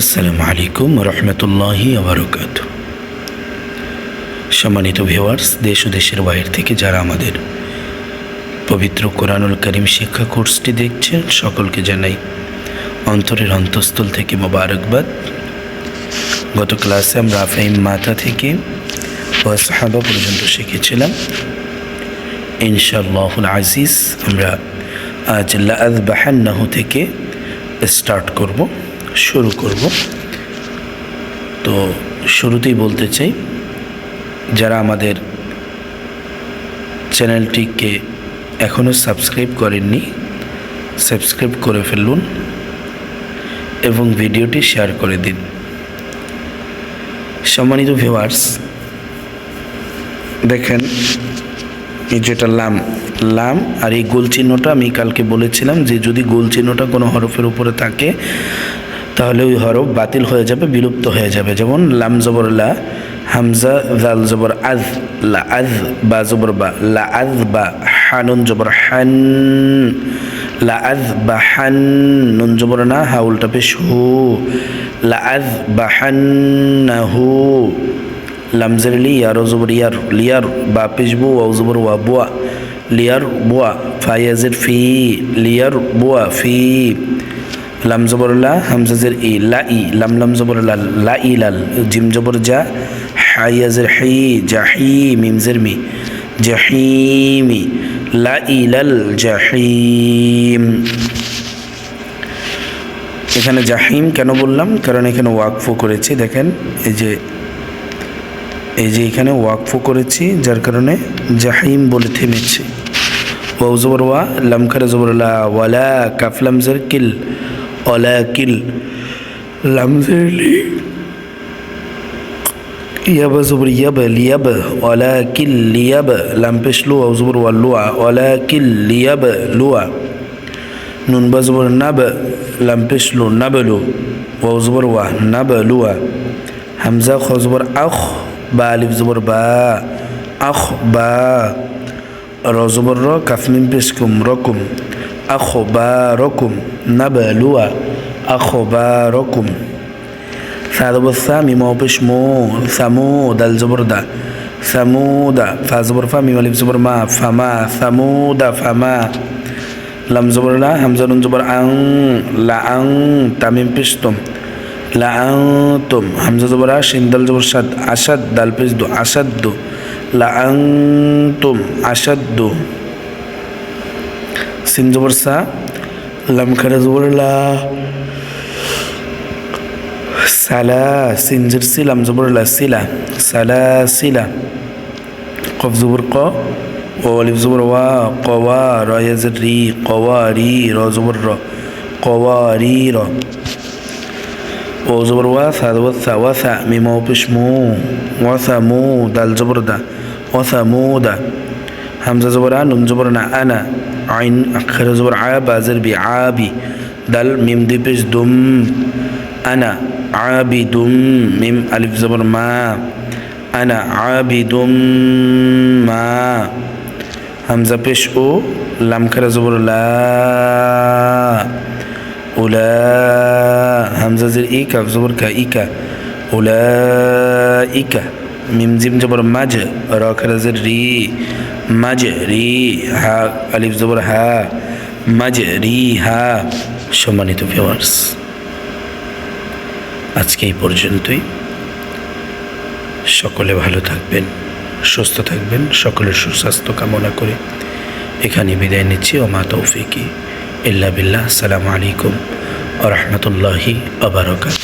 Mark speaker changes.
Speaker 1: আসসালামু আলাইকুম রহমতুল্লাহি আবরকাত সম্মানিত ভিওয়ার্স দেশ ও দেশের বাইরে থেকে যারা আমাদের পবিত্র কোরআনুল করিম শিক্ষা কোর্সটি দেখছেন, সকলকে জানাই অন্তরের অন্তঃস্থল থেকে মোবারকবাদ। গত ক্লাসে আমরা আফাইম মাথা থেকে সাহাবা পর্যন্ত শিখেছিলাম। ইনশাআল্লাহুল আজিজ, আমরা আজ বাহান্নাহু থেকে স্টার্ট করব। শুরু করব। তো শুরুতেই বলতে চাই, যারা আমাদের চ্যানেলটিকে এখনও সাবস্ক্রাইব করেননি, সাবস্ক্রাইব করে ফেলুন এবং ভিডিওটি শেয়ার করে দিন। সম্মানিত ভিউয়ার্স, দেখেন, এই যেটা লাম লাম আর এই গোল চিহ্নটা আমি কালকে বলেছিলাম যে যদি গোল চিহ্নটা কোনো হরফের উপরে থাকে তাহলে ওই হরফ বাতিল হয়ে যাবে, বিলুপ্ত হয়ে যাবে। যেমন লাম জবর লা, হামজা, জাল জবর আজ, লা আজ, বা জবর বা, লা আজ বা হানুন জবর হান, লা আজ বা হান, নুন জবর না হাউলটা পেশ হু লা আজ বা হান হু লামজের লিয়ার জবর ইয়ার, লিয়ার, বা পেশবু ওয়াও জবর ওয়া বুয়া, লিয়ার বুয়া ফায়াজের ফি, লিয়ার বুয়া ফি। লাম জবর হামজাজের ই, লা ই, লাম লাম জবর লা ই লাল, জিম জবর যা হায়াজের হি জাহি মিমজের মি জাহিমি লা ই লাল জাহিম এখানে জাহিম কেন বললাম? কারণ এখানে ওয়াকফো করেছি, দেখেন, এই যে এই যে এখানে ওয়াকফো করেছি, যার কারণে জাহিম বলে থেমেছি। ওয়াউ জবর ওয়া লামখারে জবর লা, ওয়ালা কাফ লামজের কিল ওয়ালা কিল লামজের লি ইয়াবা জবর ইয়াবা লিয়াব ওয়ালা কিল লিয়াব লাম পেশ লু ওয়াউ জবর ওয়া লুয়া ওয়ালা কিল লিয়াব লুয়া নুন বা জবর নাব লাম পেশ লু নাবলু ওয়াউ জবর ওয়া নাবলুয়া হামজা খ জবর আখ বা আলিফ জবর বা আখ বা র জবর র কাফমিম পেশকুম রকুম আখ বা রকুম নাবালুয়া আখ বা রকুম সাদবর সা মিমাও পেশ মো সামু দাল জবর দা সামুদা ফা জবর ফা মিম আলিফ জবর মা ফামা সামুদা ফামা লাম জবর লা হামজা নুন জবর আং লা আং তামিম পেশতুম লাআনতুম হামজা জবর শিন দাল জবর সাদ আসাদ দাল পেশ দু আসাদ্দু লাআনতুম আসাদ্দু সিন জবর সা লাম খারা জবর লা সালা সিনজির সি লাম জবর লা সিলা সালা সিলা কফ জবর ক ও আলিফ জবর ওয়া কওয়া র ইয়াজির হামজা জবর আ নুন জবর না আনা, আইন আখের জবর, আ বাজের বি আবি দাল, মিম দিপিস দুম, আনা আবি দুম, মিম, আলিফ, জবর, মা, আনা আবি দুম, মা, হামজা পেশ, ও লাম খেরা জবর, লা, উলা, হামজা জির, ই, কাফ জবর, কা ইকা উলা ইকা মিম জিম জবর মাঝ র রি, মাঝ, রি, হা, আলিফ জবর হা, মাঝ, রি, হা, সম্মানিত ভিউয়ার্স আজকে এই পর্যন্তই। সকলে ভালো থাকবেন, সুস্থ থাকবেন, সকলের সুস্বাস্থ্য কামনা করে এখানে বিদায় নিচ্ছি। ও মা তৌফিকি ইল্লা বিল্লাহ। আসসালামু আলাইকুম আ রহমতুল্লাহি আবরকাত